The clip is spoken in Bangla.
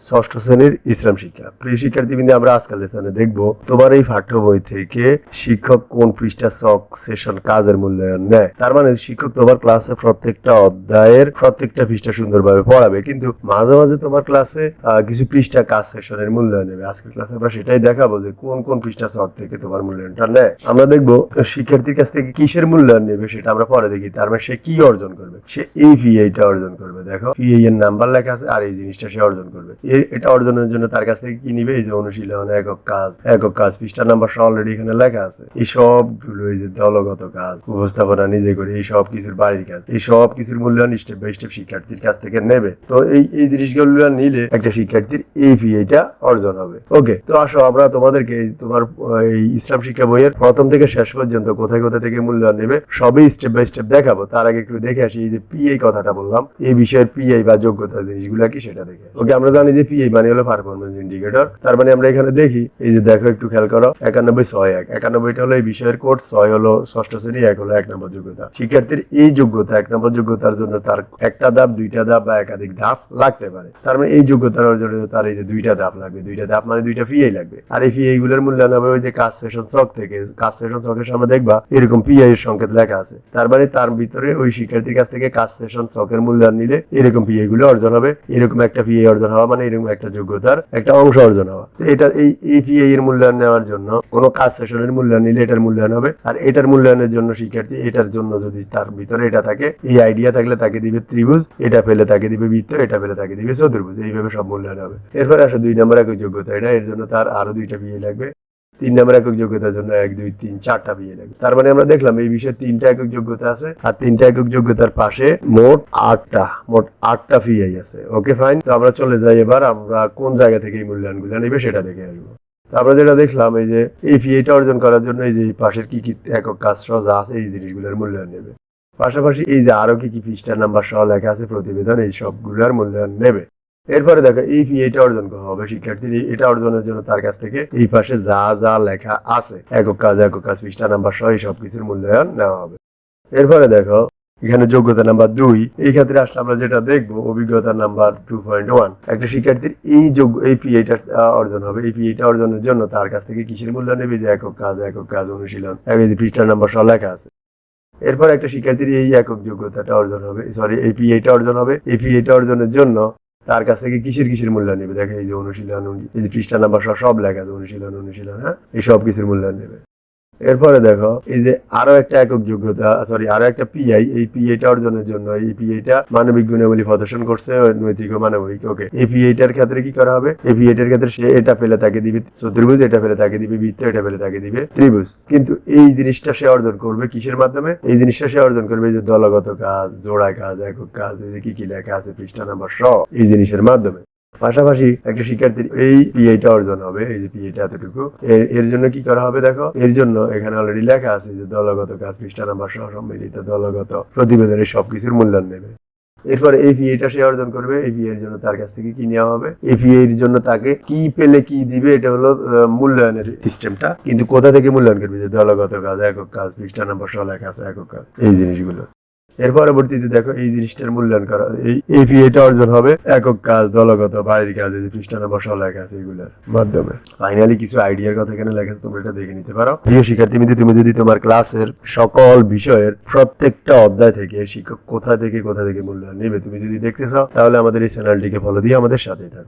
ষষ্ঠ শ্রেণির ইসলাম শিক্ষা। প্রিয় শিক্ষার্থীবৃন্দ, আমরা আজকাল লেসনে দেখব তোমার এই পাঠ্য বই থেকে শিক্ষক কোন পৃষ্ঠা সক সেশন কাজের মূল্যায়ন নেয়। তার মানে শিক্ষক তোমার ক্লাসে প্রত্যেকটা অধ্যায়ের প্রত্যেকটা পৃষ্ঠা সুন্দরভাবে পড়াবে, কিন্তু মাঝে মাঝে তোমার ক্লাসে কিছু পৃষ্ঠা কাজ সেশনের মূল্যায়ন নেবে। আজকের ক্লাসে আমরা সেটাই দেখাবো যে কোন কোন পৃষ্ঠা সক থেকে তোমার মূল্যায়নটা নেয়। আমরা দেখব শিক্ষার্থীর কাছ থেকে কিসের মূল্যায়ন নেবে সেটা আমরা পরে দেখি। তার মানে সে কি অর্জন করবে? সে এই পিআইটা অর্জন করবে। দেখো পিআই এর নাম্বার লেখা আছে আর এই জিনিসটা সে অর্জন করবে। এটা অর্জনের জন্য তার কাছ থেকে কি নিবে? এই যে অনুশীলন, একক কাজ একক কাজ পৃষ্ঠা নাম্বার অলরেডি এখানে লেখা আছে। এই সবগুলো এই যে দলগত কাজ, উপস্থাপনা, নিজে করে এই সব কিছুর বাড়ির কাজ, এই সব কিছুর মূল্যায়ন স্টেপ বাই স্টেপ শিক্ষার্থীর কাছ থেকে নেবে। তো এই এই জিনিসগুলো নিলে একটা শিক্ষার্থীর এই পিআইটা অর্জন হবে। ওকে তো আসো আমরা তোমাদেরকে তোমার, এই ইসলাম শিক্ষা বইয়ের প্রথম থেকে শেষ পর্যন্ত কোথায় কোথায় থেকে মূল্যায়ন নেবে, সবই স্টেপ বাই স্টেপ দেখাবো। তার আগে একটু দেখে আসি, এই যে পিআই কথাটা বললাম, এই বিষয়ের পিআই বা যোগ্যতা জিনিসগুলো কি সেটা দেখে। ওকে আমরা জানি যে পিআই মানে হলো পারফরমেন্স ইন্ডিকেটর তার মানে আমরা এখানে দেখি, এই যে দেখো একটু খেয়াল করো, একানব্বই ছয় এক। একানব্বইটা হলো এই বিষয়ের কোড ছয় হলো ষষ্ঠ শ্রেণি, এক হলো এক নম্বর যোগ্যতা। শিক্ষার্থীর এই যোগ্যতা, এক নম্বর যোগ্যতার জন্য তার একটা ধাপ, দুইটা ধাপ বা একাধিক ধাপ লাগতে পারে। তার মানে এই যোগ্যতার জন্য তার এই যে দুইটা ধাপ লাগবে। দুইটা ধাপ মানে দুইটা পিআই লাগবে। আর এই পিআই গুলোর মূল্যায়ন হবে ওই যে কাজ সেশন চক থেকে। কাজ সেশন চকের সামনে দেখবা, এরকম পিআই এর সংকেত লেখা আছে। তার মানে তার ভিতরে ওই শিক্ষার্থীর কাছ থেকে কাজ সেশন চকের মূল্যায়ন নিলে এরকম পিআই গুলো অর্জন হবে। এরকম একটা পিআই অর্জন হওয়া মানে এরকম একটা যোগ্যতার একটা অংশ অর্জন হওয়া এটার এই এই এর মূল্যায়ন নেওয়ার জন্য কোনো কাজ সেশনের মূল্যায়ন নিলে এটার মূল্যায়ন হবে। আর এটার মূল্যায়নের জন্য শিক্ষার্থী এটার জন্য যদি তার ভিতরে এটা থাকে, এই আইডিয়া থাকলে তাকে দিবে ত্রিভুজ, এটা ফেলে তাকে দিবে বৃত্ত, এটা ফেলে তাকে দিবে চতুর্ভুজ। এইভাবে সব মূল্যায়ন হবে। এরপরে আসে দুই নম্বর এক যোগ্যতা, এটা এর জন্য তার আরও দুইটা বিয়ে লাগবে। তিন নম্বর একক যোগ্যতার জন্য এক, দুই, তিন, চারটা বিয়ে লাগবে তার মানে আমরা দেখলাম এই বিষয়ে তিনটা একক যোগ্যতা আছে আর তিনটা একক যোগ্যতার পাশে মোট আটটা মোট আটটা ফিআই আছে। ওকে ফাইন তো আমরা চলে যাই এবার, আমরা কোন জায়গা থেকে এই মূল্যায়ন মূল্যায়নগুলো নেবে সেটা দেখে আসব। আমরা যেটা দেখলাম, এই যে এই পিএটা অর্জন করার জন্য এই যে পাশের কি কি একক কাজ সহ যা আছে এই জিনিসগুলোর মূল্যায়ন নেবে। পাশাপাশি এই যে আরও কি কি পৃষ্ঠার নাম্বার সহ লেখা আছে, প্রতিবেদন, এই সবগুলোর মূল্যায়ন নেবে। এরপরে দেখো, এই পিএটা অর্জন করা হবে। শিক্ষার্থীর এটা অর্জনের জন্য তার কাছ থেকে এই পাশে যা যা লেখা আছে, একক কাজ একক কাজ, পৃষ্ঠা নাম্বার সহ এই সবকিছুর মূল্যায়ন নেওয়া হবে। এরপরে দেখো, এখানে যোগ্যতা নাম্বার দুই। এই ক্ষেত্রে আসলে আমরা যেটা দেখব, অভিজ্ঞতা নাম্বার টু পয়েন্ট ওয়ান একটা শিক্ষার্থীর এই যোগ্য, এই পিএটা অর্জন হবে। এই পিএটা অর্জনের জন্য তার কাছ থেকে কিসের মূল্য নেবে? যে একক কাজ একক কাজ, অনুশীলন। পৃষ্ঠা নাম্বার সহ লেখা আছে। এরপর একটা শিক্ষার্থীর এই একক যোগ্যতাটা অর্জন হবে। সরি এই পিএটা অর্জন হবে। এই পিএটা অর্জনের জন্য তার কাছ থেকে কিসের কিসের মূল্য নেবে? দেখে এই যে অনুশীলন, এই যে পৃষ্ঠা নাম্বার সব লেখা আছে, অনুশীলন অনুশীলন হ্যাঁ? এই সব কিছুর মূল্যায়ন নেবে। এরপরে দেখো, এই যে আরও একটা একক যোগ্যতা সরি আরও একটা পিআই এই পিআইটা অর্জনের জন্য, এই পিআইটা মানবিক গুণাবলী প্রদর্শন করছে, নৈতিক ও মানবিক ওকে এই পিআইটার ক্ষেত্রে কি করা হবে? এই পিআইটার ক্ষেত্রে সে এটা পেলে তাকে দিবে চতুর্ভুজ, এটা পেলে তাকে দিবে বৃত্ত, এটা পেলে তাকে দিবে ত্রিভুজ। কিন্তু এই জিনিসটা সে অর্জন করবে কিসের মাধ্যমে? এই জিনিসটা সে অর্জন করবে যে দলগত কাজ, জোড়া কাজ, একক কাজ, এই যে কি কি লেখা আছে পৃষ্ঠা নাম্বার সহ এই জিনিসের মাধ্যমে। পাশাপাশি একটা শিক্ষার্থীর এই পিআইটা অর্জন হবে, এই যে পিআইটা এতটুকু। এর এর জন্য কি করা হবে দেখো? এর জন্য এখানে অলরেডি লেখা আছে যে দলগত কাজ, পৃষ্ঠা, নাম্বার সহ সম্মিলিত দলগত প্রতিবেদনের সবকিছুর মূল্যায়ন নেবে। এরপরে এই পিএটা সে অর্জন করবে, এই এর জন্য তার কাছ থেকে কি নেওয়া হবে? এই এর জন্য তাকে কি পেলে কি দিবে, এটা হলো মূল্যায়নের সিস্টেমটা। কিন্তু কোথা থেকে মূল্যায়ন করবে? যে দলগত কাজ, একক কাজ, পৃষ্ঠা, নাম্বার সহ লেখা আছে, একক কাজ। এই জিনিসগুলো। এর পরবর্তীতে দেখো এই জিনিসটার মূল্যায়ন করা। এই এই পিএটা অর্জন হবে একক কাজ দলগত বাড়ির কাজ এই পৃষ্ঠা নাম্বার লেখা আছে এগুলোর মাধ্যমে। ফাইনালি কিছু আইডিয়ার কথা এখানে লেখা আছে তোমরা এটা দেখে নিতে পারো। প্রিয় শিক্ষার্থী মিত্র, তুমি যদি তোমার ক্লাসের সকল বিষয়ের প্রত্যেকটা অধ্যায় থেকে শিক্ষক কোথা থেকে কোথা থেকে মূল্যায়ন নেবে তুমি যদি দেখতে চাও তাহলে আমাদের এই চ্যানেলটিকে ফলো দিয়ে আমাদের সাথেই থাকো।